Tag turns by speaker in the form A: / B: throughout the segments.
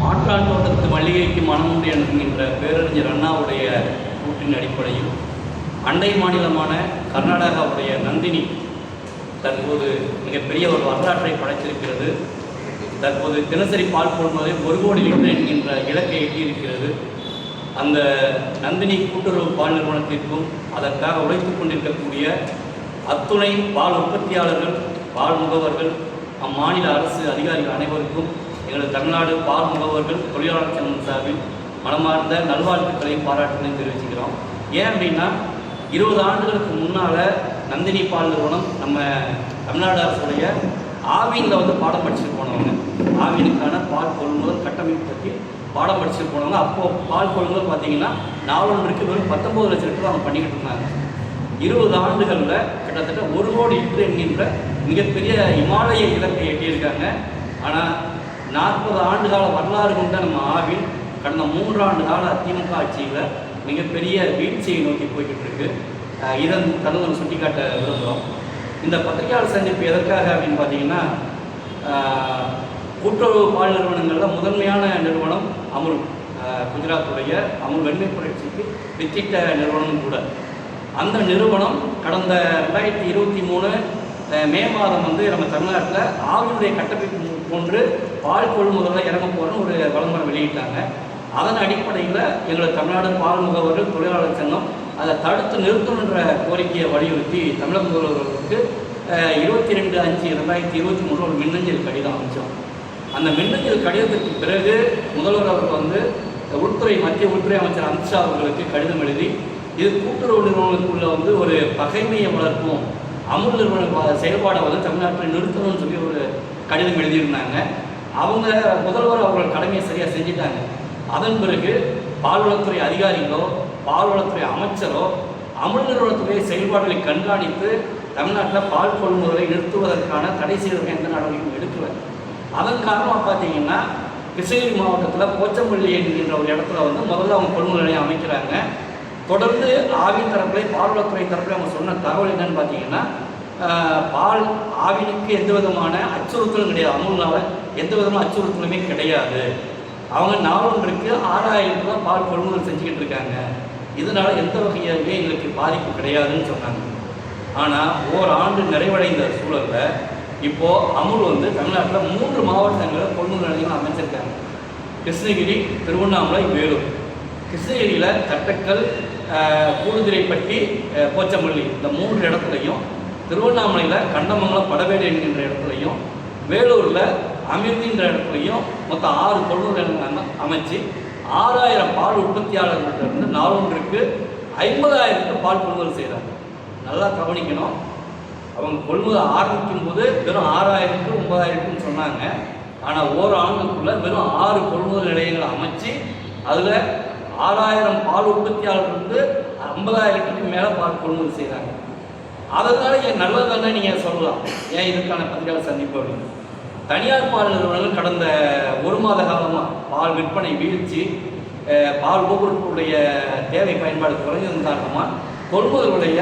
A: மாற்றான் தோட்டத்து மல்லிகைக்கு மனமுண்டு என்கின்ற பேரறிஞர் அண்ணாவுடைய கூற்றின் அடிப்படையில் அண்டை மாநிலமான கர்நாடகாவுடைய நந்தினி தற்போது மிகப்பெரிய ஒரு வரலாற்றை படைத்திருக்கிறது. தற்போது தினசரி பால் கொள்முதலில் ஒரு கோடி லிட்டர் என்கின்ற இலக்கை எட்டியிருக்கிறது. அந்த நந்தினி கூட்டுறவு பால் நிறுவனத்திற்கும் அதற்காக உழைத்து கொண்டிருக்கக்கூடிய அத்துணை பால் உற்பத்தியாளர்கள் பால் முகவர்கள் அம்மாநில அரசு அதிகாரிகள் அனைவருக்கும் எங்களது தமிழ்நாடு பால் முகவர்கள் தொழிலாளர் சங்கம் சார்பில் மனமார்ந்த நல்வாழ்த்துக்களை பாராட்டுகளையும் தெரிவிச்சுக்கிறோம். ஏன் அப்படின்னா இருபது ஆண்டுகளுக்கு முன்னால் நந்தினி பால் நிறுவனம் நம்ம தமிழ்நாடு அரசுடைய ஆவினில் வந்து பாடம் படிச்சுட்டு போனவங்க. ஆவினுக்கான பால் கொள்முதல் கட்டமைப்பு பற்றி பாடம் படிச்சுட்டு போனவங்க. அப்போது பால் கொள்முதல் பார்த்தீங்கன்னா நாவலருக்கு வெறும் பத்தொம்பது லட்சம் லிட்டர் அவங்க பண்ணிக்கிட்டு இருந்தாங்க. இருபது ஆண்டுகளில் கிட்டத்தட்ட ஒரு கோடி லிட்டர் என்கின்ற மிகப்பெரிய இமாலய இலக்கை எட்டியிருக்காங்க. ஆனால் நாற்பது ஆண்டுகால வரலாறு கொண்ட நம்ம ஆவின் கடந்த மூன்றாண்டு கால திமுக ஆட்சியில் மிகப்பெரிய வீழ்ச்சியை நோக்கி போய்கிட்டு இருக்கு இதன் இதை தருணம் சுட்டிக்காட்ட விரும்புகிறோம் இந்த பத்திரிகையாளர் சந்திப்பு எதற்காக அப்படின்னு பார்த்தீங்கன்னா கூட்டுறவு பால் நிறுவனங்களில் முதன்மையான நிறுவனம் அமுல் குஜராத்துடைய அமுல் வெண்மை புரட்சிக்கு வித்திட்ட நிறுவனம் கூட. அந்த நிறுவனம் கடந்த ரெண்டாயிரத்தி இருபத்தி மூணு மே மாதம் வந்து நம்ம தமிழ்நாட்டில் ஆவினுடைய கட்டமைப்பு போன்று பால் கொள்முதலில் இறங்க போகிறோன்னு ஒரு விளம்பரம் வெளியிட்டாங்க. அதன் அடிப்படையில் எங்களது தமிழ்நாடு பால் முகவர்கள் தொழிலாளர் சங்கம் அதை தடுத்து நிறுத்தணுன்ற கோரிக்கையை வலியுறுத்தி தமிழக முதல்வர்களுக்கு இருபத்தி ரெண்டு அஞ்சு ரெண்டாயிரத்தி இருபத்தி மூணு ஒரு மின்னஞ்சல் கடிதம் அமைச்சோம் அந்த மின்னஞ்சல் கடிதத்திற்கு பிறகு முதல்வர் அவர்கள் வந்து உள்துறை மத்திய உள்துறை அமைச்சர் அமித்ஷா அவர்களுக்கு கடிதம் எழுதி இது கூட்டுறவு நிறுவனத்துக்குள்ள வந்து ஒரு பகைமையை வளர்க்கும் அமுல் நிறுவன செயல்பாடை வந்து தமிழ்நாட்டில் நிறுத்தணும்னு சொல்லி ஒரு கடிதம் எழுதியிருந்தாங்க. அவங்க முதல்வர் அவர்கள் கடமையை சரியாக செஞ்சிட்டாங்க. அதன் பிறகு பால்வளத்துறை அதிகாரிகளோ பால்வளத்துறை அமைச்சரோ அமல் நிறுவனத்துடைய செயல்பாடுகளை கண்காணித்து தமிழ்நாட்டில் பால் கொள்முதலை நிறுத்துவதற்கான தடை செய்வதற்கு எந்த நடவடிக்கையும் எடுக்கலை. அதன் காரணமாக பார்த்தீங்கன்னா கிருஷ்ணகிரி மாவட்டத்தில் போச்சம்பள்ளி என்கின்ற ஒரு இடத்துல வந்து முதல்ல அவங்க கொள்முதல் நிலையம் அமைக்கிறாங்க. தொடர்ந்து ஆவின் தரப்புல பால்வளத்துறை தரப்புல அவங்க சொன்ன தகவல் என்னன்னு பார்த்தீங்கன்னா பால் ஆவினுக்கு எந்த விதமான அச்சுறுத்தலும் கிடையாது. அமுல்னால எந்த விதமான அச்சுறுத்தலுமே கிடையாது. அவங்க நாளொன்றுக்கு ஆறாயிரம் ரூபாய் பால் கொள்முதல் செஞ்சுக்கிட்டு இருக்காங்க. இதனால எந்த வகையாகவே எங்களுக்கு பாதிப்பு கிடையாதுன்னு சொன்னாங்க. ஆனால் ஓராண்டு நிறைவடைந்த சூழலில் இப்போது அமுல் வந்து தமிழ்நாட்டில் மூன்று மாவட்டங்களில் கொள்முதல் நிலையம் அமைச்சிருக்காங்க கிருஷ்ணகிரி திருவண்ணாமலை வேலூர். கிருஷ்ணகிரியில் தட்டக்கல் கூடுதிரைப்பட்டி போச்சமல்லி இந்த மூன்று இடத்துலையும் திருவண்ணாமலையில் கண்டமங்கலம் படவேடு என்கின்ற இடத்துலையும் வேலூரில் அமிர்தின்ற இடத்துலையும் மொத்தம் ஆறு கொள்முதல் நிலையம் அமைச்சு ஆறாயிரம் பால் உற்பத்தியாளர்களிருந்து நாளொன்றுக்கு ஐம்பதாயிரத்துக்கு பால் கொள்முதல் செய்கிறாங்க நல்லா கவனிக்கணும். அவங்க கொள்முதல் ஆரம்பிக்கும் போது வெறும் ஆறாயிரத்துக்கு ஒன்பதாயிரத்துன்னு சொன்னாங்க. ஆனால் ஓர் ஆண்டுக்குள்ளே வெறும் ஆறு கொள்முதல் நிலையங்களை அமைச்சு அதில் ஆறாயிரம் பால் உற்பத்தியாளர் வந்து ஐம்பதாயிரத்துக்கு மேலே பால் கொள்முதல் செய்கிறாங்க அதனால என் நல்லதானே நீங்கள் சொல்லலாம். ஏன் இதுக்கான பத்திரிகையாளர் சந்திப்பு அப்படின்னு? தனியார் பால் நிறுவனங்கள் கடந்த ஒரு மாத காலமாக பால் விற்பனை வீழ்ச்சி பால் போக்குவரத்துடைய தேவை பயன்பாடு குறைஞ்சதன் காரணமாக கொள்முதலுடைய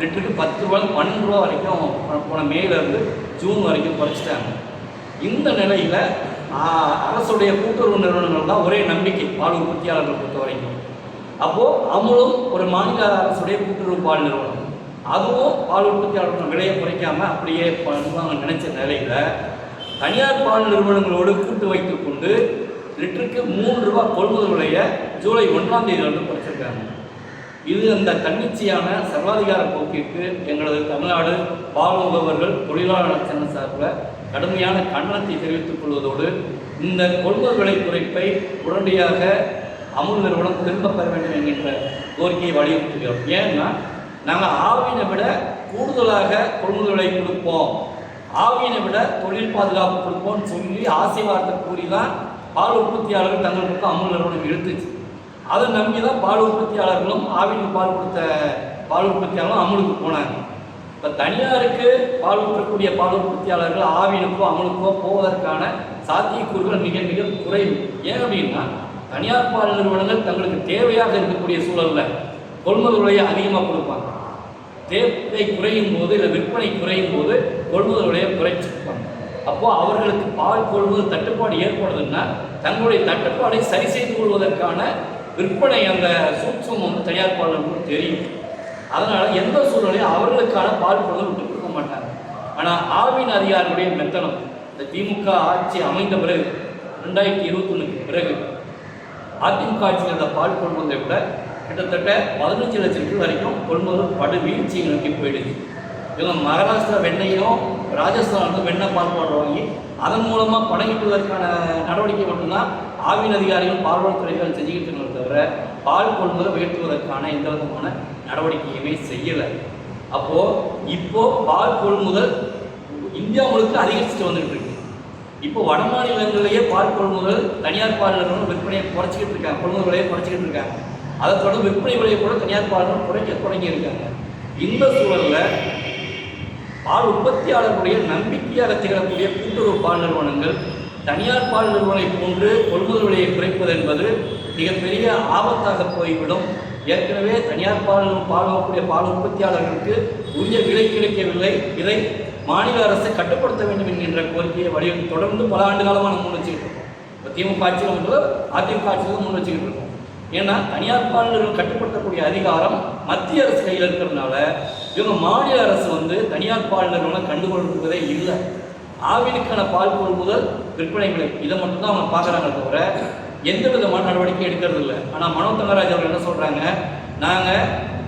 A: லிட்டருக்கு பத்து ரூபா பன்னெண்டு ரூபா வரைக்கும் போன- மேலேருந்து ஜூன் வரைக்கும் குறைச்சிட்டாங்க. இந்த நிலையில் அரசுடைய கூட்டுறவு நிறுவனங்கள் தான் ஒரே நம்பிக்கை பால் உற்பத்தியாளர்கள் பொறுத்த வரைக்கும். அப்போது அமுலும் ஒரு மாநில அரசுடைய கூட்டுறவு பால் நிறுவனம். அதுவும் பால் உற்பத்தியாளர்கள் விலையை குறைக்காமல் அப்படியே பண்ணுவாங்க நினைச்ச நிலையில் தனியார் பால் நிறுவனங்களோடு கூட்டு வைத்துக் கொண்டு லிட்டருக்கு மூன்று ரூபாய் கொள்முதல் விலையை ஜூலை ஒன்றாம் தேதி வந்து குறைச்சிருக்காங்க இது அந்த தன்னிச்சையான சர்வாதிகார போக்கிற்கு எங்களது தமிழ்நாடு பால் முகவர்கள் தொழிலாளர் சங்க சார்பில் கடுமையான கண்டனத்தை தெரிவித்துக் கொள்வதோடு இந்த கொள்முதல் விலை குறைப்பை உடனடியாக அமுல் நிறுவனம் திரும்பப் பெற வேண்டும் என்கின்ற கோரிக்கையை வலியுறுத்துகிறோம். ஏன்னா நாங்கள் ஆவினை விட கூடுதலாக கொள்முதல் விலை கொடுப்போம். ஆவியினை விட தொழில் பாதுகாப்பு கொடுப்போம்னு சொல்லி ஆசை வார்த்தை கூறி தான் பால் உற்பத்தியாளர்கள் தங்களுக்கு அமுல் நிறுவனம் எடுத்துச்சு அதை நம்பி தான் பால் உற்பத்தியாளர்களும் ஆவினுக்கு பால் கொடுத்த பால் உற்பத்தியாளர்களும் அமுலுக்கு போனாங்க. இப்போ தனியாருக்கு பால் ஊற்றக்கூடிய பால் உற்பத்தியாளர்கள் ஆவினுக்கோ அமலுக்கோ போவதற்கான சாத்தியக்கூறுகள் மிக மிக குறைவு. ஏன் அப்படின்னா தனியார் பால் நிறுவனங்கள் தங்களுக்கு தேவையாக இருக்கக்கூடிய சூழலில் கொள்முதல் விலையை அதிகமாக கொடுப்பாங்க. தேவை குறையும் போது இல்லை விற்பனை குறையும் போது கொள்முதல் விலையை குறைச்சிருப்பாங்க. அப்போ அவர்களுக்கு பால் கொள்வது தட்டுப்பாடு ஏற்படுதுன்னா தங்களுடைய தட்டுப்பாடை சரி செய்து கொள்வதற்கான விற்பனை அந்த சூட்சம் வந்து தனியார் தெரியும். அதனால் எந்த சூழ்நிலையும் அவர்களுக்கான பால் கொள்முதல் விட்டு கொடுக்க மாட்டாங்க. ஆனால் ஆவின் அதிகாரியுடைய மெத்தனம் இந்த திமுக ஆட்சி அமைந்த பிறகு ரெண்டாயிரத்தி இருபத்தொன்னுக்கு பிறகு அதிமுக ஆட்சியில் அந்த பால் கொள்முதலை விட கிட்டத்தட்ட பதினஞ்சு லட்சம் வரைக்கும் கொள்முதல் படு நோக்கி போயிடுச்சு. இவங்க மகாராஷ்டிரா வெண்ணையும் ராஜஸ்தான் வெண்ணெய் பால்பாடு வாங்கி அதன் மூலமாக பணம் ஈட்டுவதற்கான நடவடிக்கை மட்டும்தான் ஆவின் அதிகாரிகள் பால்வளத்துறைகள் செஞ்சுக்கிட்டு இருக்கிறத தவிர பால் கொள்முதல் உயர்த்துவதற்கான எந்த விதமான நடவடிக்கையுமே செய்யலை. அப்போது இப்போது பால் கொள்முதல் இந்தியா முழுக்க அதிகரிச்சுட்டு வந்துகிட்டு இருக்கு. இப்போ வட மாநிலங்களிலேயே பால் கொள்முதல் தனியார் பால் நிறுவனம் விற்பனையை குறைச்சிக்கிட்டு இருக்காங்க கொள்முதல் விலையை குறைச்சிக்கிட்டு இருக்காங்க. அதை தொடர்ந்து விற்பனை விலையை கூட தனியார் பால் குறைக்க தொடங்கியிருக்காங்க. இந்த சூழலில் பால் உற்பத்தியாளர்களுடைய நம்பிக்கையாக திகழக்கூடிய கூட்டுறவு பால் நிறுவனங்கள் தனியார் பால் நிறுவனை போன்று கொள்முதல் விலையை குறைப்பது என்பது மிகப்பெரிய ஆபத்தாக போய்விடும். ஏற்கனவே தனியார் பால் பால் பால் உற்பத்தியாளர்களுக்கு உரிய விலை கிடைக்கவில்லை. இதை மாநில அரசு கட்டுப்படுத்த வேண்டும் என்கின்ற கோரிக்கையை வலியுறுத்தி தொடர்ந்து பல ஆண்டு காலமாக நம்ம முன் வச்சுக்கிட்டு இருக்கோம். இப்போ திமுக ஆட்சியில் அதிமுக ஆட்சியில் முன் வச்சுக்கிட்டு இருக்கோம். ஏன்னா தனியார் பால் கட்டுப்படுத்தக்கூடிய அதிகாரம் மத்திய அரசு கையில் இருக்கிறதுனால இவங்க மாநில அரசு வந்து தனியார் பால் நிறுவனம் கண்டுகொள்வதே இல்லை. ஆவினுக்கான பால் கொள்முதல் விற்பனை விலை இதை மட்டும்தான் அவங்க பார்க்குறாங்க தவிர எந்த விதமான நடவடிக்கை எடுக்கிறது இல்லை. ஆனால் மனோ தங்கராஜ் அவர் என்ன சொல்கிறாங்க நாங்கள்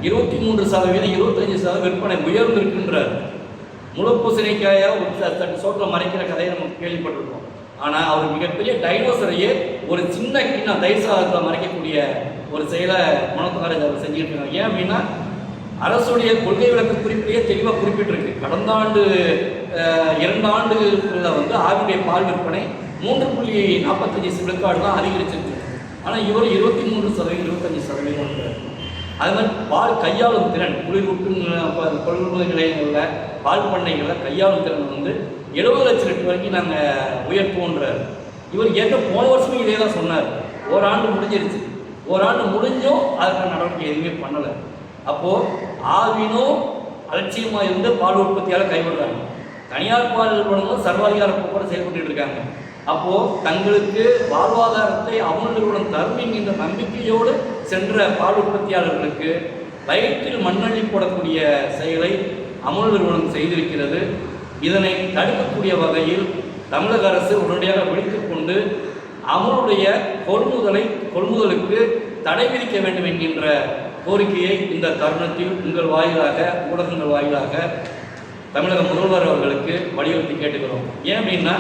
A: இருபத்தி மூன்று சதவீதம் இருபத்தஞ்சி சதவீதம் விற்பனை உயர்ந்திருக்கின்றார். முழு பூசணிக்காயை ஒரு தட்டு சோட்டில் மறைக்கிற கதையை நம்ம கேள்விப்பட்டிருக்கோம். ஆனால் அவர் மிகப்பெரிய டைனோசரையே ஒரு சின்ன கிண்ணம் தயிர் சாதத்தில் மறைக்கக்கூடிய ஒரு செயலை மனோத்தகராஜ் அவர் செஞ்சுக்கிட்டு இருக்காங்க ஏன் அப்படின்னா அரசுடைய கொள்கை விளக்க குறிப்பிலேயே தெளிவாக குறிப்பிட்டிருக்கு. கடந்த ஆண்டு இரண்டு ஆண்டுகளில் வந்து ஆவினுடைய பால் விற்பனை மூன்று புள்ளி நாற்பத்தஞ்சு விழுக்காடு தான் அதிகரிச்சிருக்கு. ஆனால் இவர் இருபத்தி மூன்று சதவீதம் இருபத்தஞ்சு சதவீதம் அது மாதிரி பால் கையாளும் திறன் குளிர் அஹ், கொள்முதல் நிலையங்களில் பால் பண்ணைகளில் கையாளும் திறன் வந்து எழுபது லட்சம் லிட்டர் வரைக்கும் நாங்கள் உயர்த்துவோன்றார் இவர் ஏற்க போன வருஷமும் இதே தான் சொன்னார். ஓராண்டு முடிஞ்சிருச்சு. ஓராண்டு முடிஞ்சும் அதுக்கான நடவடிக்கை எதுவுமே பண்ணலை. அப்போது ஆவினும் அலட்சியமாக இருந்து பால் உற்பத்தியால் கைவிடுறாங்க. தனியார் பால் நிறுவனங்களும் சர்வாதிகார போக்கோட செயல்பட்டு இருக்காங்க. அப்போது தங்களுக்கு வாழ்வாதாரத்தை அமுல் நிறுவனம் தரும் என்கின்ற நம்பிக்கையோடு சென்ற பால் உற்பத்தியாளர்களுக்கு வயிற்றில் மண்ணள்ளி போடக்கூடிய செயலை அமுல் நிறுவனம் செய்திருக்கிறது. இதனை தடுக்கக்கூடிய வகையில் தமிழக அரசு உடனடியாக விழித்துக் கொண்டு கொள்முதலை கொள்முதலுக்கு தடை விதிக்க வேண்டும் என்கின்ற கோரிக்கையை இந்த தருணத்தில் உங்கள் வாயிலாக ஊடகங்கள் வாயிலாக தமிழக முதல்வர் அவர்களுக்கு வலியுறுத்தி கேட்டுக்கிறோம். ஏன் அப்படின்னா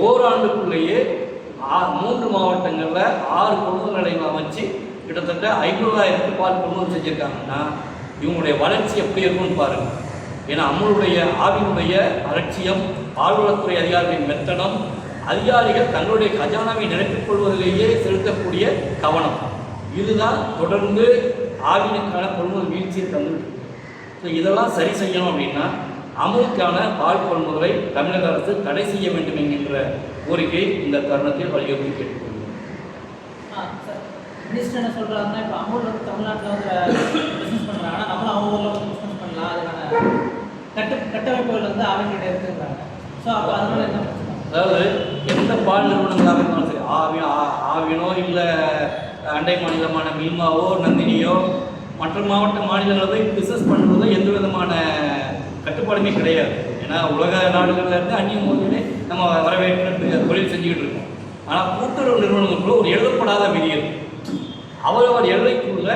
A: ஓராண்டுக்குள்ளேயே மூன்று மாவட்டங்களில் ஆறு கொள்முதல் நிலையங்கள் அமைச்சு கிட்டத்தட்ட ஐநூறாயிரத்து பால் கொள்முதல் செஞ்சுருக்காங்கன்னா இவங்களுடைய வளர்ச்சி எப்படி இருக்கும்னு பாருங்கள் ஏன்னா அம்முடைய ஆவினுடைய அலட்சியம் பால்வளத்துறை அதிகாரிகளின் மெத்தனம் அதிகாரிகள் தங்களுடைய கஜானாவை நிரப்பிக் கொள்வதிலேயே செலுத்தக்கூடிய கவனம். இதுதான் தொடர்ந்து ஆவினுக்கான கொள்முதல் வீழ்ச்சியை தந்துட்டு ஸோ இதெல்லாம் சரி செய்யணும் அப்படின்னா அமுலுக்கான பால் கொள்முதலை தமிழக அரசு தடை செய்ய வேண்டும் என்கின்ற கோரிக்கை இந்த தருணத்தில் வலியுறுத்தி கேட்டுக்கொள்கிறோம்.
B: மினிஸ்டர் என்ன சொல்கிறாங்கன்னா இப்போ அமௌண்ட் வந்து தமிழ்நாட்டில் வந்து பிஸ்னஸ் பண்ணுறாங்கன்னா நம்மளும் அவங்க ஊரில் வந்து பிஸ்னஸ் பண்ணலாம். அதுக்கான கட்டு கட்டமைப்புகள் வந்து அவங்ககிட்ட இருக்குங்கிறாங்க ஸோ அப்போ அதனால என்ன
A: அதாவது எந்த பால் நிறுவனங்களாக இருந்தாலும் சரி ஆவி ஆ- ஆவினோ இல்லை அண்டை மாநிலமான மில்மாவோ நந்தினியோ மற்ற மாவட்ட மாநிலங்களில் போய் பிஸ்னஸ் பண்ணுறதுல எந்த விதமான கட்டுப்பாடுமே கிடையாது. ஏன்னா உலக நாடுகளில் இருந்து அந்நிய மொழியிலே நம்ம வரவேற்று தொழில் செஞ்சுக்கிட்டு இருக்கோம். ஆனால் கூட்டுறவு நிறுவனங்களுக்குள்ள ஒரு எழுதப்படாத விதி இருக்கு அவரவர் எல்லைக்குள்ள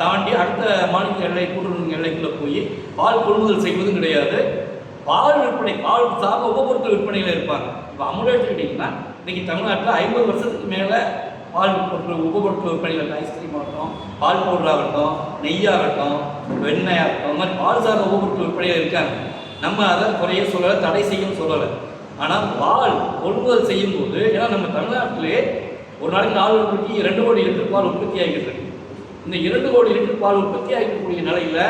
A: தாண்டி அடுத்த மாநில எல்லை கூட்டுறவு எல்லைக்குள்ளே போய் பால் கொள்முதல் செய்வதும் கிடையாது. பால் விற்பனை பால் சார்ந்த உபபொருட்கள் விற்பனையில் இருப்பாங்க. இப்போ அமுல் எடுத்துக்கிட்டிங்கன்னா இன்றைக்கி தமிழ்நாட்டில் ஐம்பது வருஷத்துக்கு மேலே பால் பொருட்கள் உபபொருட்கள் விற்பனையில் ஐஸ்கிரீம் ஆகட்டும் பால் பவுடர் ஆகட்டும் நெய்யாகட்டும் வெண்ணெய் ஆகட்டும் மாதிரி பால் சார்ந்த உபபொருட்கள் விற்பனையில் இருக்காங்க. நம்ம அதை குறைய சொல்லலை தடை செய்யும் சொல்லலை. ஆனால் பால் கொள்முதல் செய்யும்போது ஏன்னா நம்ம தமிழ்நாட்டிலே ஒரு நாளைக்கு நாலு கோடி ரெண்டு கோடி லிட்டர் பால் உற்பத்தி ஆகிட்டு இருக்கு. இந்த இரண்டு கோடி லிட்டர் பால் உற்பத்தி ஆகிக்கூடிய நிலையில்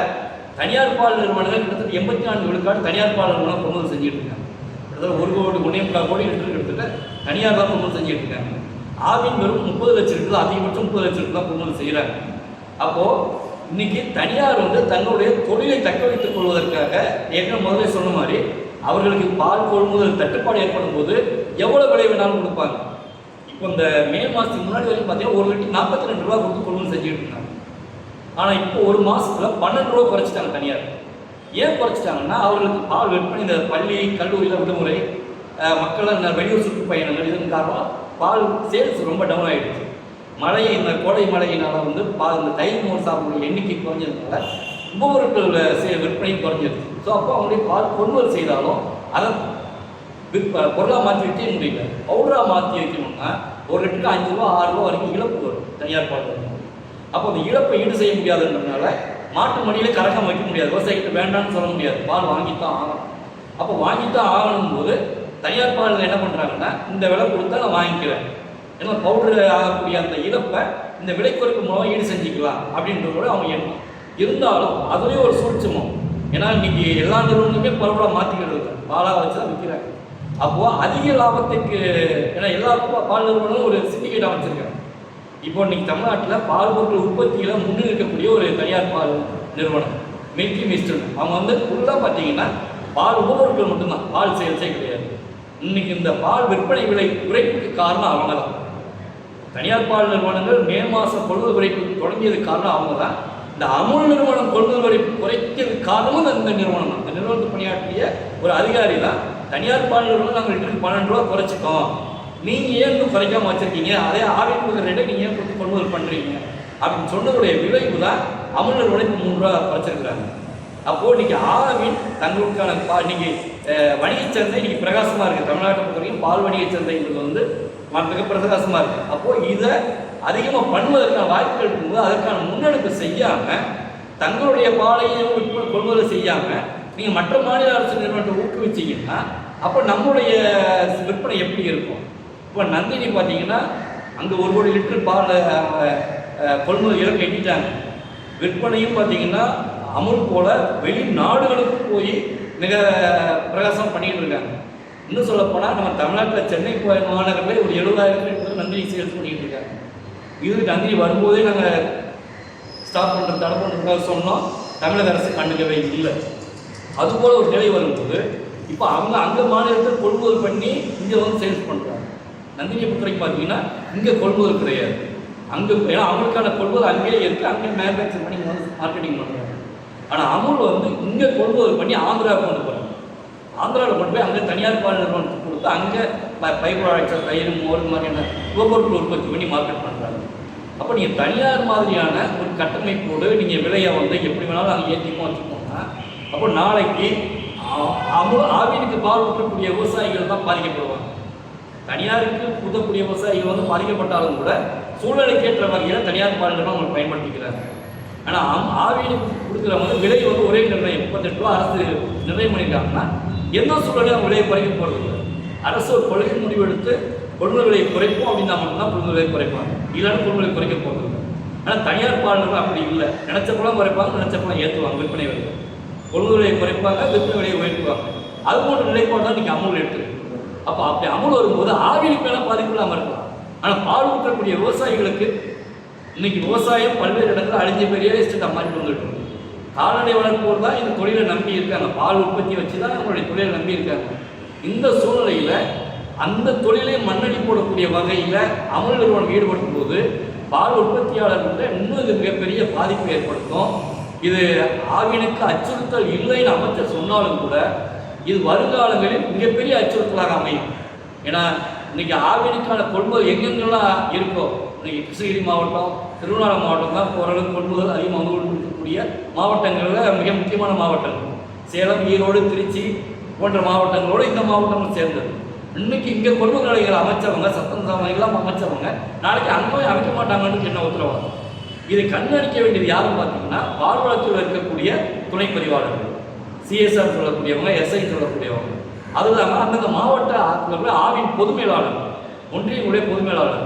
A: தனியார் பால் நிறுவனங்கள் கிட்டத்தட்ட எண்பத்தி நான்கு விழுக்காடு தனியார் பால் நிறுவனம் கொள்முதல் செஞ்சுட்டு இருக்காங்க. கிட்டத்தட்ட ஒரு கோடி ஒன்றே முக்கால் கோடி லிட்டர் கிட்டத்தட்ட தனியார் தான் கொண்டு செஞ்சுட்டு இருக்காங்க. ஆவின் வெறும் முப்பது லட்சம் லிட்டர் அதிகபட்சம் முப்பது லட்சம் லிட்டர் தான் கொள்முதல் செய்கிறாங்க அப்போது இன்னைக்கு தனியார் வந்து தங்களுடைய தொழிலை தக்க வைத்துக் கொள்வதற்காக ஏற்கனவே முதல்ல சொன்ன மாதிரி அவர்களுக்கு பால் கொள்முதல் தட்டுப்பாடு ஏற்படும் போது எவ்வளோ விலை வேணாலும் கொடுப்பாங்க. இப்போ இந்த மே மாதத்துக்கு முன்னாடி வரைக்கும் பார்த்தீங்கன்னா ஒரு லிட்டர் நாற்பத்தி ரெண்டு ரூபா கொடுத்து கொள்முதல் செஞ்சுட்டு இருந்தாங்க. ஆனால் இப்போ ஒரு மாதத்தில் பன்னெண்டு ரூபா குறைச்சிட்டாங்க தனியார். ஏன் குறைச்சிட்டாங்கன்னா அவர்களுக்கு பால் விற்பனை இந்த பள்ளி கல்லூரியில் விடுமுறை மக்கள் இந்த வெளியூர் சுற்றுப்பயணங்கள் இதன் காரணம் பால் சேல்ஸ் ரொம்ப டவுன் ஆகிடுச்சு மழை இந்த கோடை மழையினால் வந்து பால் இந்த தயிர் மோர் சாப்பிடக்கூடிய எண்ணிக்கை குறைஞ்சதுனால உபபொருட்கள் விற்பனையும் விற்பனை குறைஞ்சிருச்சு. ஸோ அப்போ அவங்களுடைய பால் கொள்முதல் செய்தாலும் அதை விற்ப பொருளாக மாற்றி வைக்க முடியல. பவுடராக மாற்றி வைக்கணும்னா ஒரு லிட்டருக்கு அஞ்சு ரூபா ஆறு ரூபா வரைக்கும் இழப்பு வரும் தனியார் பால் அப்போ அந்த இழப்பை ஈடு செய்ய முடியாதுன்றதுனால மாட்டு மடியில் கறக்காம வைக்க முடியாது. விவசாயிகிட்ட வேண்டாம்னு சொல்ல முடியாது. பால் வாங்கித்தான் ஆகணும். அப்போ வாங்கித்தான் ஆகணும் போது தனியார் பாலில் என்ன பண்ணுறாங்கன்னா இந்த விலை கொடுத்தா நான் வாங்கிக்கிறேன். ஏன்னா பவுடர் ஆகக்கூடிய அந்த இழப்பை இந்த விலை குறைப்பு மூலமாக ஈடு செஞ்சுக்கலாம் அப்படின்றதோட அவங்க எண்ணம். இருந்தாலும் அதுலேயும் ஒரு சூட்சமம் ஏன்னா இன்னைக்கு எல்லா நிறுவனங்களுமே பரவலாக மாற்றிக்கிறது பாலாக வச்சு தான் விற்கிறாங்க. அப்போது அதிக லாபத்துக்கு ஏன்னா எல்லா பால் நிறுவனங்களும் ஒரு சிண்டிகேட் அமைச்சிருக்காங்க. இப்போ இன்னைக்கு தமிழ்நாட்டில் பால் பொருட்கள் உற்பத்தியில் முன்னில் இருக்கக்கூடிய ஒரு தனியார் பால் நிறுவனம் மில்கி மிஸ்டர் அவங்க வந்து ஃபுல்லாக பார்த்தீங்கன்னா பால் உபபொருட்கள் மட்டும்தான் பால் சேல்ஸே கிடையாது. இன்னைக்கு இந்த பால் விற்பனை விலை குறைப்புக்கு காரணம் அவங்க தான். தனியார் பால் நிறுவனங்கள் மே மாதம் கொள்முதல் குறைப்பு தொடங்கியது காரணம் அவங்க தான். இந்த அமுல் நிறுவனம் கொள்முதல் குறைப்பு குறைக்கிறதுக்கு காரணமும் இந்த நிறுவனம் தான். இந்த நிறுவனத்தில் பணியாற்றிய ஒரு அதிகாரி தான். தனியார் பாடல்களும் நாங்கள் லிட்டருக்கு பன்னெண்டு ரூபா குறைச்சிட்டோம். நீங்கள் ஏன் இன்னும் குறைக்காம வச்சிருக்கீங்க? அதே ஆவின் கொடுக்குற ரேட்டை நீங்கள் ஏன் கொடுத்து கொள்முதல் பண்ணுறீங்க அப்படின்னு சொன்னதுடைய விளைவு தான் அமுல் உழைப்பு மூணு ரூபா குறைச்சிருக்கிறாங்க. அப்போது இன்றைக்கி ஆவின் தங்களுக்கான பா இன்னைக்கு வணிகச் சந்தை இன்றைக்கி பிரகாசமாக இருக்குது தமிழ்நாட்டை பொறுத்த வரைக்கும் பால் வணிகச் சந்தைங்கிறது வந்து மிக பிரகாசமாக இருக்குது அப்போது இதை அதிகமாக பண்ணுவதற்கான வாய்ப்புகள் இருக்கும்போது அதற்கான முன்னெடுப்பு செய்யாமல் தங்களுடைய பாலையும் கொள்முதல் செய்யாமல் நீங்கள் மற்ற மாநில அரசு நிறுவனத்தை ஊக்குவிச்சிங்கன்னா அப்போ நம்முடைய விற்பனை எப்படி இருக்கும்? இப்போ நந்தினி பார்த்தீங்கன்னா அங்கே ஒரு கோடி லிட்டர் பால் கொள்முதல் இலக்கு எட்டிட்டாங்க. விற்பனையும் பார்த்தீங்கன்னா அமுல் போல வெளிநாடுகளுக்கு போய் மிக பிரகாசம் பண்ணிகிட்டு இருக்காங்க. இன்னும் சொல்லப்போனால் நம்ம தமிழ்நாட்டில் சென்னை போய் ஒரு எழுபதாயிரம் லிட்டர் நந்தினி சேல்ஸ் பண்ணிட்டு இருக்காங்க. இது நந்தினி வரும்போதே நாங்கள் ஸ்டாப் பண்ணுறது தடை பண்ணுறதுக்காக சொன்னோம். தமிழக அரசு கண்டுக்கவே இல்லை. அதுபோல் ஒரு நிலை வரும்போது இப்போ அவங்க அங்கே மாநிலத்தில் கொள்முதல் பண்ணி இங்கே வந்து சேல்ஸ் பண்ணுறாங்க நந்தினியை பொறுத்தவரைக்கும் பார்த்தீங்கன்னா இங்கே கொள்முதல் கிடையாது. அங்கே ஏன்னா அவங்களுக்கான கொள்முதல் அங்கேயே இருக்குது அங்கே மேனுஃபேக்சர் பண்ணி வந்து மார்க்கெட்டிங் பண்ணுறாங்க ஆனால் அமுல் வந்து இங்கே கொள்முதல் பண்ணி ஆந்திராவுக்கு கொண்டு போகிறாங்க ஆந்திராவில் கொண்டு போய் அங்கே தனியார் பால் நிறுவனத்துக்கு கொடுத்து அங்கே பைப் ப்ராடக்ட்ஸ் தயிர் மோர் மாதிரியான உபப்பொருட்கள் உற்பத்தி பண்ணி மார்க்கெட் பண்ணுறாங்க அப்போ நீங்கள் தனியார் மாதிரியான ஒரு கட்டமைப்போடு நீங்கள் விலையை வந்து எப்படி வேணாலும் அங்கே ஏற்றிக்கோ வச்சுக்கோங்கன்னா அப்போ நாளைக்கு அவங்க ஆவினுக்கு பால் ஊற்றக்கூடிய விவசாயிகள் தான் பாதிக்கப்படுவாங்க. தனியாருக்கு ஊற்றக்கூடிய விவசாயிகள் வந்து பாதிக்கப்பட்டாலும் கூட சூழ்நிலைக்கேற்ற வகையில் தனியார் பால் நிறுவனம் அவங்க பயன்படுத்திக்கிறாங்க. ஆனால் ஆம் ஆவினுக்கு வந்து விலை வந்து ஒரே நிர்ணயம். முப்பத்தெட்டு ரூபா அரசு நிர்ணயம் பண்ணியிருக்காங்கன்னா எந்த சூழ்நிலையும் அவங்க விலையை குறைக்க போகிறது இல்லை? அரசு ஒரு கொள்கை முடிவெடுத்து கொள்முதல் விலையை குறைப்போம் அப்படின்னா மட்டும்தான் கொள்முதல் விலையை குறைப்பாங்க. இல்லைன்னா கொள்முதல் குறைக்க போகிறது ஆனால் தனியார் பாலினர்கள் அப்படி இல்லை. நினைச்ச பழம் குறைப்பாங்க நினைச்ச பழம் ஏற்றுவாங்க விற்பனை விலை கொள்முதல் விலையை குறைப்பாங்க விற்பனை விலையை உயர்த்துவாங்க அது போன்ற நிலைப்பாடு தான் இன்றைக்கி அமுல் எடுத்துருக்கு அப்போ அப்படி அமுல் வரும்போது ஆவிலுக்கு வேணால் பாதிப்பு இல்லாமல் இருக்கலாம். ஆனால் பால் ஊற்றக்கூடிய விவசாயிகளுக்கு இன்னைக்கு விவசாயம் பல்வேறு இடத்துல அழிஞ்ச பெரிய எஸ்டேட்டாக மாறி வந்துட்டு கால்நடை வளர்ப்போர் தான் இந்த தொழிலை நம்பி இருக்காங்க. பால் உற்பத்தி வச்சு தான் அவங்களுடைய தொழிலை நம்பி இருக்காங்க. இந்த சூழ்நிலையில் அந்த தொழிலை மண்ணடி போடக்கூடிய வகையில் அமல் நிறுவனம் ஈடுபடும் போது பால் உற்பத்தியாளர்கள்ட்ட இன்னும் இது மிகப்பெரிய பாதிப்பு ஏற்படுத்தும். இது ஆவினுக்கு அச்சுறுத்தல் இல்லைன்னு அமைச்சர் சொன்னாலும் கூட இது வருங்காலங்களில் மிகப்பெரிய அச்சுறுத்தலாக அமையும். ஏன்னா இன்னைக்கு ஆவினுக்கான கொள்முதல் எங்கெங்கெல்லாம் இருக்கோ இன்னைக்கு கிருஷ்ணகிரி மாவட்டம் திருவண்ணாமலை மாவட்டம் தான் ஓரளவுக்கு கொள்முதல் அதிகமாக வந்து கொண்டிருக்கக்கூடிய மாவட்டங்களில் மிக முக்கியமான மாவட்டங்கள். சேலம் ஈரோடு திருச்சி போன்ற மாவட்டங்களோடு இந்த மாவட்டங்கள் சேர்ந்தது. இன்னைக்கு இங்கே கொள்முதல் நிலையங்கள் அமைச்சவங்க சத்தம் சமயங்கள்லாம் அமைச்சவங்க நாளைக்கு அங்கே அமைக்க மாட்டாங்கன்னு என்ன உத்தரவாதம்? இதை கண்காணிக்க வேண்டியது யாருன்னு பார்த்தீங்கன்னா பால்வளத்தில் இருக்கக்கூடிய துணை பதிவாளர்கள் சிஎஸ்ஆர் சொல்லக்கூடியவங்க எஸ்ஐ சொல்லக்கூடியவங்க. அது இல்லாமல் அந்தந்த மாவட்ட ஆட்கள் ஆவின் பொது மேலாளர் ஒன்றியங்களுடைய பொது மேலாளர்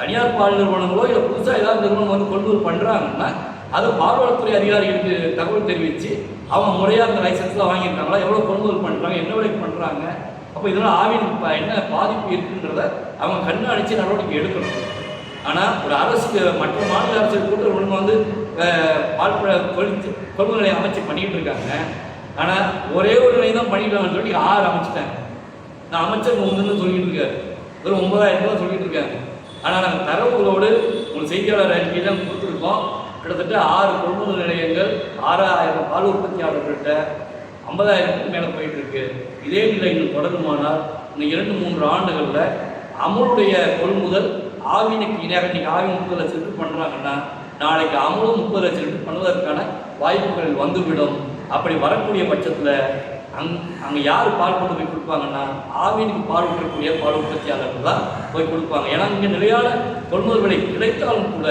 A: தனியார் பால் நிறுவனங்களோ இல்லை புதுசாக ஏதாவது நிறுவனம் வந்து கொள்முதல் பண்ணுறாங்கன்னா அது பால்வளத்துறை அதிகாரிகளுக்கு தகவல் தெரிவித்து அவங்க முறையாக அந்த லைசன்ஸ்லாம் வாங்கியிருக்காங்களா எவ்வளோ கொள்முதல் பண்ணுறாங்க என்ன விலைக்கு பண்ணுறாங்க அப்போ இதனால் ஆவின் என்ன பாதிப்பு இருக்குன்றத அவங்க கண்காணித்து நடவடிக்கை எடுக்கணும். ஆனால் ஒரு அரசு மற்ற மாநில அரசு கூட்டுறவு வந்து அஹ், பால் பழ நிலையம் அமைச்சு பண்ணிட்டு இருக்காங்க. ஆனால் ஒரே ஒரு நிலையம் தான் பண்ணிட்டு சொல்லி ஆறு அமைச்சிட்டாங்க. நான் அமைச்சர் ஒன்றுன்னு சொல்லிட்டு இருக்காரு. ஒரு ஒன்பதாயிரம் ரூபாய் சொல்லிட்டு இருக்காங்க ஆனால் நாங்கள் தரவுகளோடு உங்கள் செய்தியாளர் அறிக்கை கொடுத்துருக்கோம். கிட்டத்தட்ட ஆறு கொள்முதல் நிலையங்கள் ஆறாயிரம் பால் உற்பத்தியாளர்கள்ட்ட ஐம்பதாயிரத்துக்கு மேலே போயிட்டு இருக்கு. இதே நிலை இன்னும் தொடருமானால் இன்னும் இரண்டு மூன்று ஆண்டுகளில் அமுலுடைய கொள்முதல் ஆவினுக்கு இணையாக இன்னைக்கு ஆவி முப்பது லட்சம் லிட்டர் பண்ணுறாங்கன்னா நாளைக்கு அவங்களும் முப்பது லட்சம் லிட்டர் பண்ணுவதற்கான வாய்ப்புகள் வந்துவிடும். அப்படி வரக்கூடிய பட்சத்தில் அங் அங்கே யார் பால் கொண்டு போய் கொடுப்பாங்கன்னா ஆவினுக்கு பால் ஊற்றக்கூடிய பால் உற்பத்தியாளர்கள் தான் போய் கொடுப்பாங்க. ஏன்னா இங்கே நிலையான கொள்முதல் விலை கிடைத்தாலும் கூட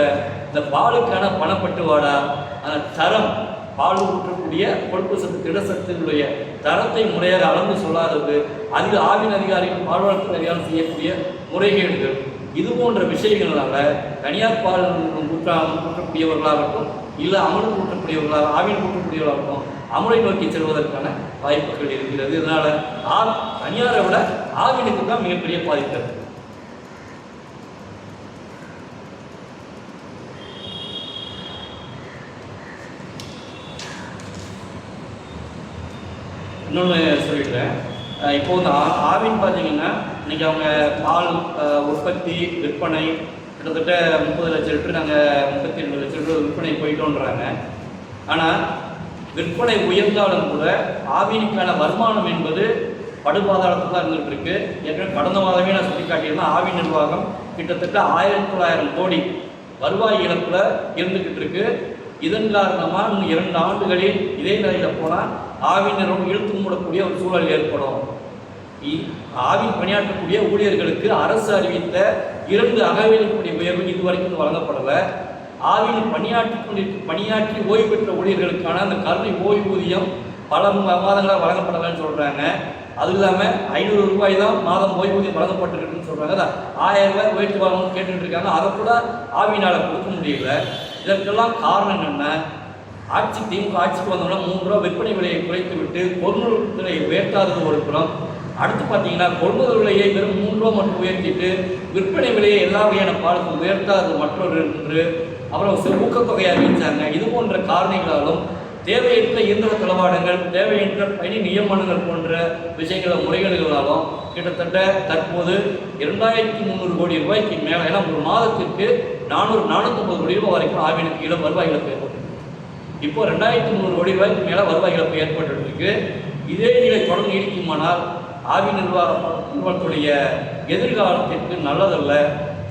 A: இந்த பாலுக்கான பணப்பட்டுவாடா அந்த தரம் பால் ஊற்றக்கூடிய கொழுப்பு சத்து திடசத்தினுடைய தரத்தை முறையாக அளந்து சொல்லாதது அதில் ஆவின் அதிகாரிகள் பால்வளத்தின் அதிகாரம் செய்யக்கூடிய முறைகேடுகள். இது போன்ற விஷயங்களால் தனியார் பால் ஊற்றா ஊற்றக்கூடியவர்களாகட்டும் இல்லை அமல் ஊற்றக்கூடியவர்களாக ஆவின் ஊற்றக்கூடியவர்களாகட்டும் அமலை நோக்கி செல்வதற்கான வாய்ப்புகள் இருக்கிறது. இதனால் ஆ தனியாரை விட ஆவினுக்கு தான் மிகப்பெரிய பாதிப்பு இன்னொன்று சொல்லிடுறேன். இப்போ வந்து ஆவின் பார்த்தீங்கன்னா இன்னைக்கு அவங்க பால் உற்பத்தி விற்பனை கிட்டத்தட்ட முப்பது லட்சம் லிட்டர் நாங்கள் முப்பத்தி ரெண்டு லட்சம் லிட்டர் விற்பனை போயிட்டோன்றாங்க. ஆனால் விற்பனை உயர்ந்தாலும் கூட ஆவினுக்கான வருமானம் என்பது படுபாதாளத்தில் தான் இருந்துகிட்டு இருக்கு ஏற்கனவே கடந்த மாதமே நான் சுட்டி காட்டியிருந்தேன் ஆவி நிர்வாகம் கிட்டத்தட்ட ஆயிரத்தி தொள்ளாயிரம் கோடி வருவாய் இழப்பில் இருந்துக்கிட்டு இருக்கு இதன் காரணமாக இன்னும் இரண்டு ஆண்டுகளில் இதே நிலையில் போனால் ஆவி நிறுவனம் இழுத்து மூடக்கூடிய ஒரு சூழல் ஏற்படும். ஆவில் பணியாற்றக்கூடிய ஊழியர்களுக்கு அரசு அறிவித்த இரண்டு அகவிலைப்படி உயர்வு இதுவரைக்கும் வழங்கப்படலை. ஆவியில் பணியாற்றி கொண்டிருக்க பணியாற்றி ஓய்வு பெற்ற ஊழியர்களுக்கான அந்த கருணை ஓய்வூதியம் பல மாதங்களாக வழங்கப்படலைன்னு சொல்கிறாங்க அது இல்லாமல் ஐநூறு ரூபாய் தான் மாதம் ஓய்வூதியம் வழங்கப்பட்டிருக்குன்னு சொல்கிறாங்க ஆயிரம் ரூபாய் உயர்த்தி வரணும்னு கேட்டுட்டு இருக்காங்க. அதை கூட ஆவினால் கொடுக்க முடியல. இதற்கெல்லாம் காரணம் என்னென்ன ஆட்சி திமுக ஆட்சிக்கு வந்தோம்னா மூன்று ரூபா விற்பனை விலையை குறைத்து விட்டு பொருள் விலையை உயர்த்தாதது ஒரு புறம். அடுத்து பார்த்தீங்கன்னா கொள்முதல் விலையை வெறும் மூன்று ரூபா மட்டும் உயர்த்திட்டு விற்பனை விலையை எல்லா வகையான பாலுக்கும் உயர்த்தாதது மற்றொரு என்று அப்புறம் சில ஊக்கத்தொகையை அறிவித்தாங்க இது போன்ற காரணங்களாலும் தேவையற்ற இயந்திர தளவாடங்கள் தேவையற்ற பணி நியமனங்கள் போன்ற விஷயங்கள முறைகேடுகளாலும் கிட்டத்தட்ட தற்போது இரண்டாயிரத்தி முந்நூறு கோடி ரூபாய்க்கு மேலே ஏன்னா ஒரு மாதத்திற்கு நானூறு நானூற்றம்பது கோடி ரூபாய் வரைக்கும் ஆவினுக்கு இடம் வருவாய் இழப்பு ஏற்பட்டு இப்போ ரெண்டாயிரத்தி முந்நூறு கோடி ரூபாய்க்கு மேலே வருவாய் இழப்பு ஏற்பட்டு இருக்கு இதே நிலை தொடர்ந்து நீடிக்குமானால் ஆவி நிர்வாகம் நிறுவனத்துடைய எதிர்காலத்திற்கு நல்லதல்ல.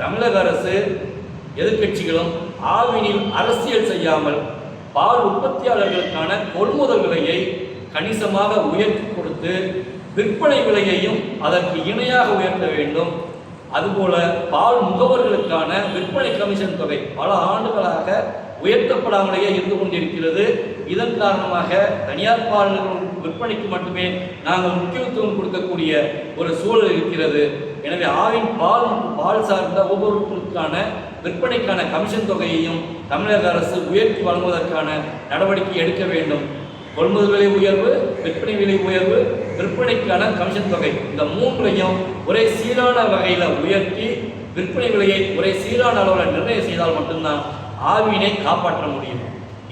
A: தமிழக அரசு எதிர்க்கட்சிகளும் ஆவினில் அரசியல் செய்யாமல் பால் உற்பத்தியாளர்களுக்கான கொள்முதல் விலையை கணிசமாக உயர்த்தி கொடுத்து விற்பனை விலையையும் அதற்கு இணையாக உயர்த்த வேண்டும். அதுபோல பால் முகவர்களுக்கான விற்பனை கமிஷன் தொகை பல ஆண்டுகளாக உயர்த்தப்படாமலேயே இருந்து கொண்டிருக்கிறது. இதன் காரணமாக தனியார் பால் நிறுவனம் விற்பனைக்கு மட்டுமே நாங்கள் முக்கியத்துவம் கொடுக்கக்கூடிய ஒரு சூழல் இருக்கிறது. எனவே ஆவின் பால் பால் சார்ந்த ஒவ்வொருவருக்கான விற்பனைக்கான கமிஷன் தொகையையும் தமிழக அரசு உயர்த்தி வழங்குவதற்கான நடவடிக்கை எடுக்க வேண்டும். கொள்முதல் விலை உயர்வு விற்பனை விலை உயர்வு விற்பனைக்கான கமிஷன் தொகை. இந்த மூன்றையும் ஒரே சீரான வகையில் உயர்த்தி விற்பனை விலையை ஒரே சீரான அளவில் நிர்ணயம் செய்தால் மட்டும்தான் ஆவினை காப்பாற்ற முடியும்.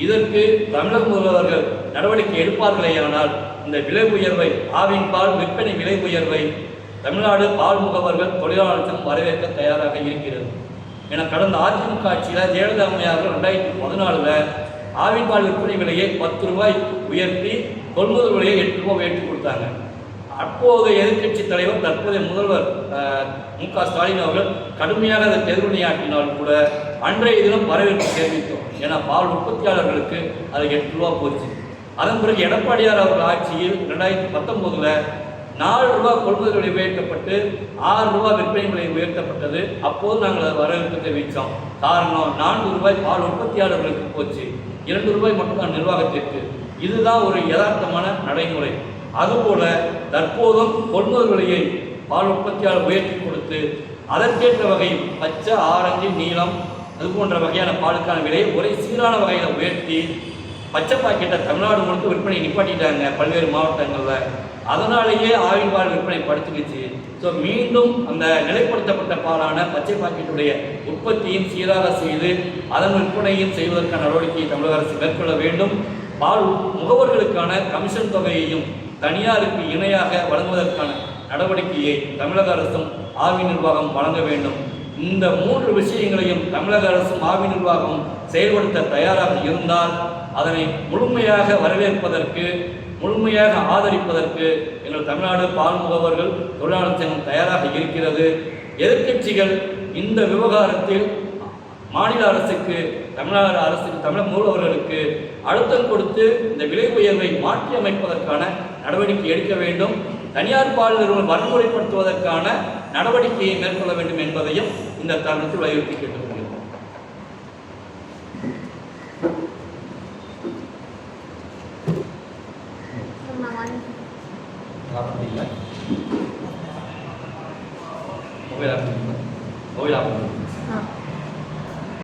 A: இதற்கு தமிழக முதல்வர்கள் நடவடிக்கை எடுப்பார்களேயானால் இந்த விலை உயர்வை ஆவின் பால் விற்பனை விலை உயர்வை தமிழ்நாடு பால் முகவர்கள் தொழிலாளர்களும் வரவேற்க தயாராக இருக்கிறது. என கடந்த அதிமுக ஆட்சியில் ஜெயலலிதா அம்மையார்கள் ரெண்டாயிரத்தி பதினாலில் ஆவின் பால் விற்பனை விலையை பத்து ரூபாய் உயர்த்தி கொள்முதல் விலையை எட்டு ரூபாய் உயர்த்தி கொடுத்தாங்க. அப்போது எதிர்க்கட்சி தலைவர் தற்போதைய முதல்வர் மு க ஸ்டாலின் அவர்கள் கடுமையாக அதை எதிர்வினையாற்றினாலும் கூட அன்றைய தினம் வரவேற்பு தெரிவித்தோம். ஏன்னா பால் உற்பத்தியாளர்களுக்கு அது எட்டு ரூபா போச்சு. அதன் பிறகு எடப்பாடியார் அவர்கள் ஆட்சியில் ரெண்டாயிரத்தி பத்தொம்போதில் நாலு ரூபாய் கொள்முதல் விலை உயர்த்தப்பட்டு ஆறு ரூபாய் விற்பனை விலை உயர்த்தப்பட்டது. அப்போது நாங்கள் அதை வரவேற்பு தெரிவித்தோம் காரணம் நான்கு ரூபாய் பால் உற்பத்தியாளர்களுக்கு போச்சு. இரண்டு ரூபாய் மட்டும்தான் நிர்வாகத்திற்கு. இதுதான் ஒரு யதார்த்தமான நடைமுறை. அதுபோல தற்போதும் கொள்முதல் விலையை பால் உற்பத்தியாளர் உயர்த்தி கொடுத்து அதற்கேற்ற வகை பச்சை ஆரஞ்சு நீலம் அது போன்ற வகையான பாலுக்கான விலையை ஒரே சீரான வகையில் உயர்த்தி பச்சை பாக்கெட்டை தமிழ்நாடு முழுக்க விற்பனை நிப்பாட்டிட்டாங்க பல்வேறு மாவட்டங்களில். அதனாலேயே ஆவின் பால் விற்பனை படுத்துக்கிச்சு. ஸோ மீண்டும் அந்த நிலைப்படுத்தப்பட்ட பாலான பச்சை பாக்கெட்டுடைய உற்பத்தியும் சீராக செய்து அதன் விற்பனையும் செய்வதற்கான நடவடிக்கையை தமிழக அரசு மேற்கொள்ள வேண்டும். பால் முகவர்களுக்கான கமிஷன் தொகையையும் தனியாருக்கு இணையாக வழங்குவதற்கான நடவடிக்கையை தமிழக அரசும் ஆவி நிர்வாகம் வழங்க வேண்டும். இந்த மூன்று விஷயங்களையும் தமிழக அரசும் ஆவி நிர்வாகம் செயல்படுத்த தயாராக இருந்தால் அதனை முழுமையாக வரவேற்பதற்கு முழுமையாக ஆதரிப்பதற்கு எங்கள் தமிழ்நாடு பால் முகவர்கள் தொழிலாளர் சங்கம் தயாராக இருக்கிறது. எதிர்க்கட்சிகள் இந்த விவகாரத்தில் மாநில அரசுக்கு தமிழ்நாடு அரசுக்கு தமிழக மூலவர்களுக்கு அழுத்தம் கொடுத்து இந்த விலை உயர்வை மாற்றி அமைப்பதற்கான நடவடிக்கை எடுக்க வேண்டும். தனியார் பால் நிறுவனம் வன்முறைப்படுத்துவதற்கான நடவடிக்கையை மேற்கொள்ள வேண்டும் என்பதையும் இந்த தருணத்தில் வலியுறுத்தி